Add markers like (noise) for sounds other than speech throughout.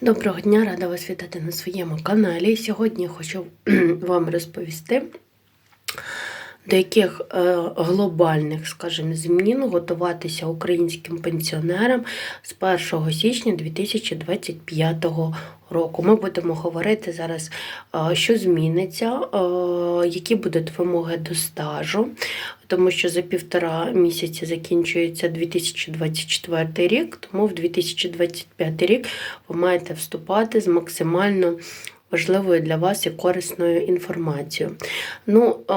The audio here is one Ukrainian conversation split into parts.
Доброго дня, рада вас вітати на своєму каналі. Сьогодні хочу (clears throat) вам розповісти, до яких е, глобальних, скажімо, змін готуватися українським пенсіонерам з 1 січня 2025 року. Ми будемо говорити зараз, е, що зміниться, е, які будуть вимоги до стажу, тому що за півтора місяці закінчується 2024 рік, тому в 2025 рік ви маєте вступати з максимально важливою для вас і корисною інформацією. Ну, е,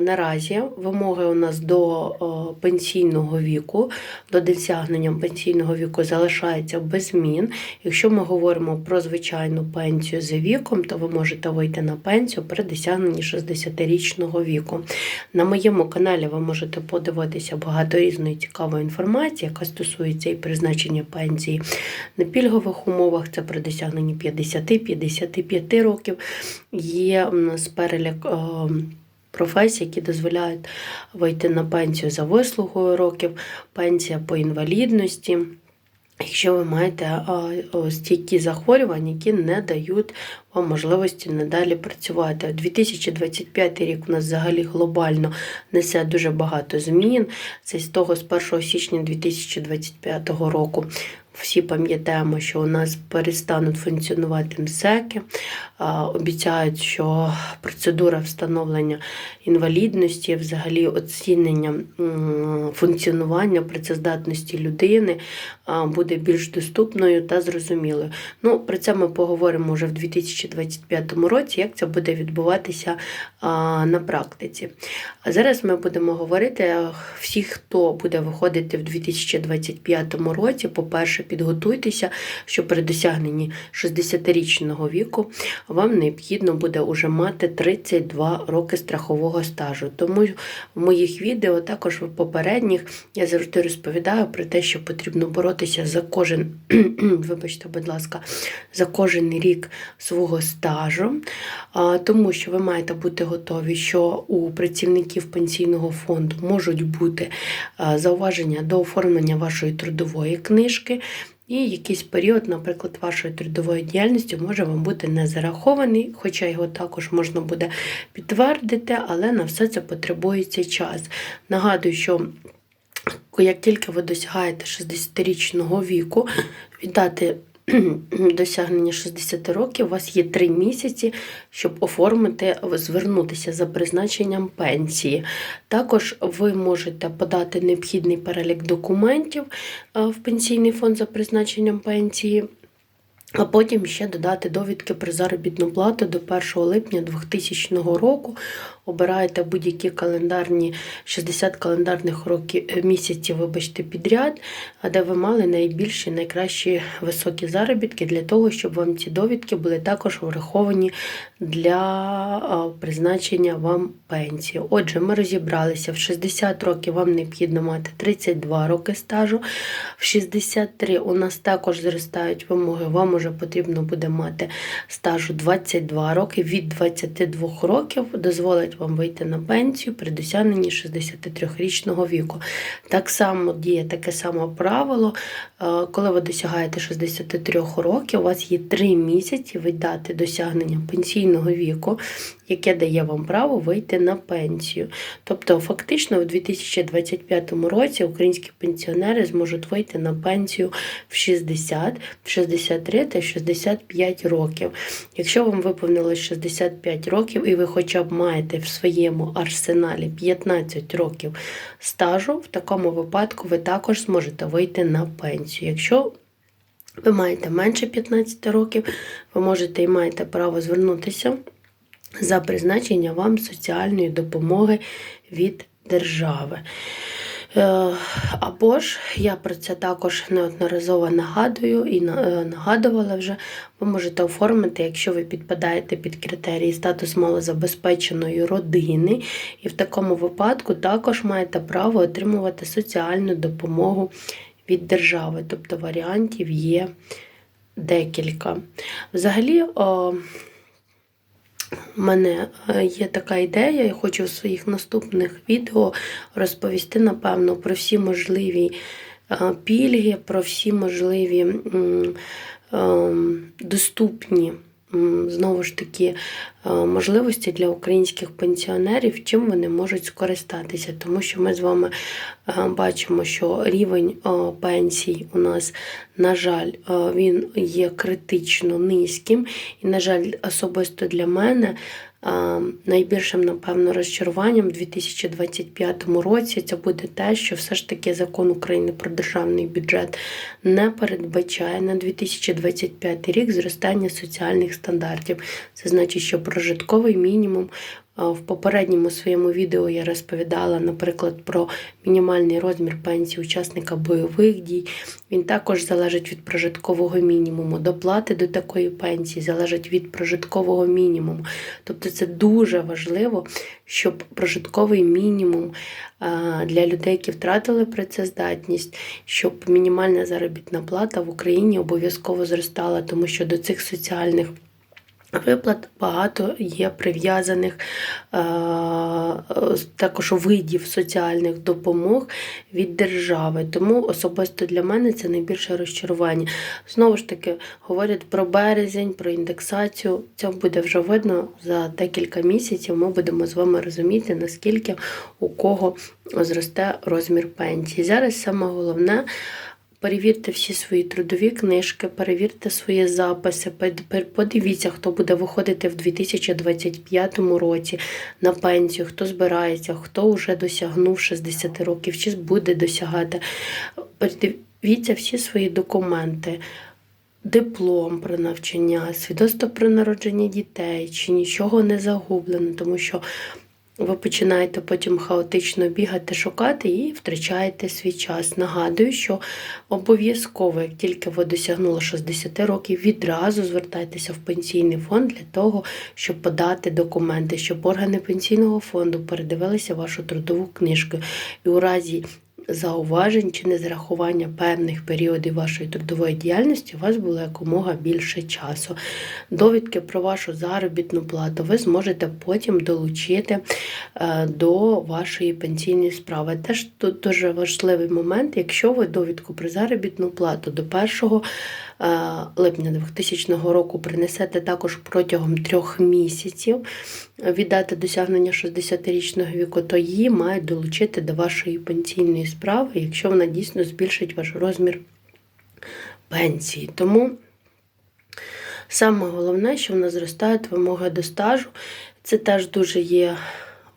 наразі вимоги у нас до е, пенсійного віку, до досягнення пенсійного віку залишаються без змін. Якщо ми говоримо про звичайну пенсію за віком, то ви можете вийти на пенсію при досягненні 60-річного віку. На моєму каналі ви можете подивитися багато різної цікавої інформації, яка стосується і призначення пенсії на пільгових умовах, це при досягненні 50-55 років. Є у нас перелік. е, Професій, які дозволяють вийти на пенсію за вислугою років, пенсія по інвалідності. Якщо ви маєте стійкі захворювання, які не дають вам можливості надалі працювати. 2025 рік у нас взагалі глобально несе дуже багато змін. Це з того з 1 січня 2025 року. Всі пам'ятаємо, що у нас перестануть функціонувати МСЕКи. Обіцяють, що процедура встановлення інвалідності, взагалі оцінення функціонування працездатності людини буде більш доступною та зрозумілою. Ну, Про це ми поговоримо вже в 2025 році, як це буде відбуватися на практиці. А зараз ми будемо говорити всі, хто буде виходити в 2025 році, по-перше, підготуйтеся, що при досягненні 60-річного віку вам необхідно буде уже мати 32 роки страхового стажу. Тому в моїх відео, також в попередніх, я завжди розповідаю про те, що потрібно боротися за кожен, (clears throat) вибачте, будь ласка, за кожен рік свого стажу, тому що ви маєте бути готові, що у працівників пенсійного фонду можуть бути зауваження до оформлення вашої трудової книжки. І якийсь період, наприклад, вашої трудової діяльності може вам бути не зарахований, хоча його також можна буде підтвердити, але на все це потребується час. Нагадую, що як тільки ви досягаєте 60-річного віку, віддати (clears throat) досягнення 60 років, у вас є 3 місяці, щоб оформити, звернутися за призначенням пенсії. Також ви можете подати необхідний перелік документів е, в пенсійний фонд за призначенням пенсії. А потім ще додати довідки про заробітну плату до 1 липня 2000 року. Обираєте будь-які календарні 60 календарних років місяців, вибачте, підряд, де ви мали найбільші, найкращі високі заробітки для того, щоб вам ці довідки були також враховані для призначення вам пенсії. Отже, ми розібралися, в 60 років вам необхідно мати 32 роки стажу, в 63 у нас також зростають вимоги, вам уже потрібно буде мати стажу 22 роки, від 22 років дозволить вам вийти на пенсію при досягненні 63-річного віку. Так само діє таке саме правило, е, коли ви досягаєте 63 років, у вас є 3 місяці віддати досягнення пенсійного віку, яке дає вам право вийти на пенсію. Тобто, фактично, в 2025 році українські пенсіонери зможуть вийти на пенсію в 60, в 63 та 65 років. Якщо вам виповнилось 65 років і ви хоча б маєте в своєму арсеналі 15 років стажу, в такому випадку ви також зможете вийти на пенсію. Якщо ви маєте менше 15 років, ви можете і маєте право звернутися за призначення вам соціальної допомоги від держави. Е, Або ж я про це також неодноразово нагадую і е, нагадувала вже. Ви можете оформити, якщо ви підпадаєте під критерії статус малозабезпеченої родини, і в такому випадку також маєте право отримувати соціальну допомогу від держави. Тобто варіантів є декілька. Взагалі, у мене е, є така ідея, я хочу в своїх наступних відео розповісти, напевно, про всі можливі е, пільги, про всі можливі ем, доступні. Знову ж таки, е, можливості для українських пенсіонерів, чим вони можуть скористатися, тому що ми з вами е, бачимо, що рівень е, пенсій у нас, на жаль, він є критично низьким, і, на жаль, особисто для мене. Найбільшим, напевно, розчаруванням у 2025 році це буде те, що все ж таки закон України про державний бюджет не передбачає на 2025 рік зростання соціальних стандартів. Це значить, що прожитковий мінімум в попередньому своєму відео я розповідала, наприклад, про мінімальний розмір пенсії учасника бойових дій. Він також залежить від прожиткового мінімуму. Доплати до такої пенсії залежать від прожиткового мінімуму. Тобто це дуже важливо, щоб прожитковий мінімум для людей, які втратили працездатність, щоб мінімальна заробітна плата в Україні обов'язково зростала, тому що до цих соціальних Виплат багато є прив'язаних е, також видів соціальних допомог від держави. Тому особисто для мене це найбільше розчарування. Знову ж таки, говорять про березень, про індексацію. Це буде вже видно за декілька місяців. Ми будемо з вами розуміти, наскільки у кого зросте розмір пенсії. Зараз саме головне. Перевірте всі свої трудові книжки, перевірте свої записи, подивіться, хто буде виходити в 2025 році на пенсію, хто збирається, хто вже досягнув 60 років, чи буде досягати. Передивіться всі свої документи. Диплом про навчання, свідоцтво про народження дітей, чи нічого не загублено, тому що ви починаєте потім хаотично бігати, шукати і втрачаєте свій час. Нагадую, що обов'язково, як тільки ви досягнули 60 років, відразу звертайтеся в пенсійний фонд для того, щоб подати документи, щоб органи пенсійного фонду передивилися вашу трудову книжку. І у разі зауважень чи незрахування певних періодів вашої трудової діяльності у вас було якомога більше часу. Довідки про вашу заробітну плату ви зможете потім долучити е, до вашої пенсійної справи. Теж тут дуже важливий момент, якщо ви довідку про заробітну плату до 1 е, липня 2000 року принесете також протягом трьох місяців від дати досягнення 60-річного віку, то її мають долучити до вашої пенсійної справи, якщо вона дійсно збільшить ваш розмір пенсії. Тому саме головне, що в нас зростають вимоги до стажу, це теж дуже є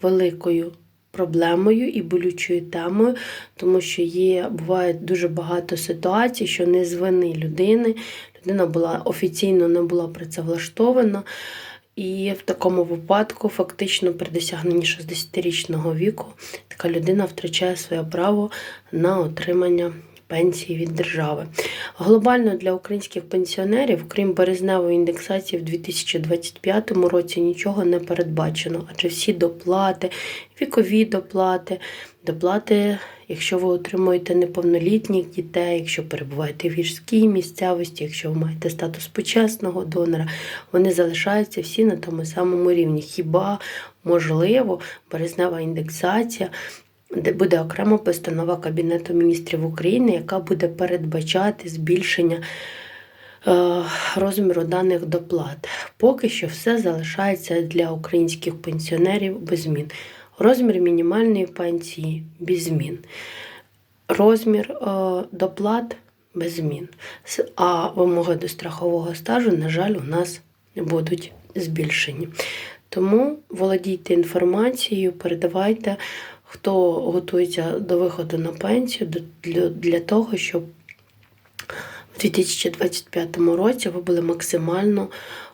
великою проблемою і болючою темою, тому що є, буває дуже багато ситуацій, що не з вини людини. Людина була офіційно не була працевлаштована. І в такому випадку, фактично, при досягненні 60-річного віку, така людина втрачає своє право на отримання пенсії від держави. Глобально для українських пенсіонерів, крім березневої індексації в 2025 році, нічого не передбачено, адже всі доплати, вікові доплати, доплати, якщо ви отримуєте неповнолітніх дітей, якщо перебуваєте в гірській місцевості, якщо ви маєте статус почесного донора, вони залишаються всі на тому самому рівні. Хіба можливо березнева індексація? Де буде окрема постанова Кабінету міністрів України, яка буде передбачати збільшення е, розміру даних доплат. Поки що все залишається для українських пенсіонерів без змін. Розмір мінімальної пенсії без змін. Розмір е, доплат без змін. А вимоги до страхового стажу, на жаль, у нас будуть збільшені. Тому володійте інформацією, передавайте, хто готується до виходу на пенсію, для, для того, щоб в 2025 році ви були максимально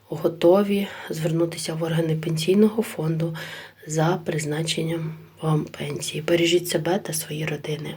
готові звернутися в органи пенсійного фонду за призначенням вам пенсії. Бережіть себе та свої родини.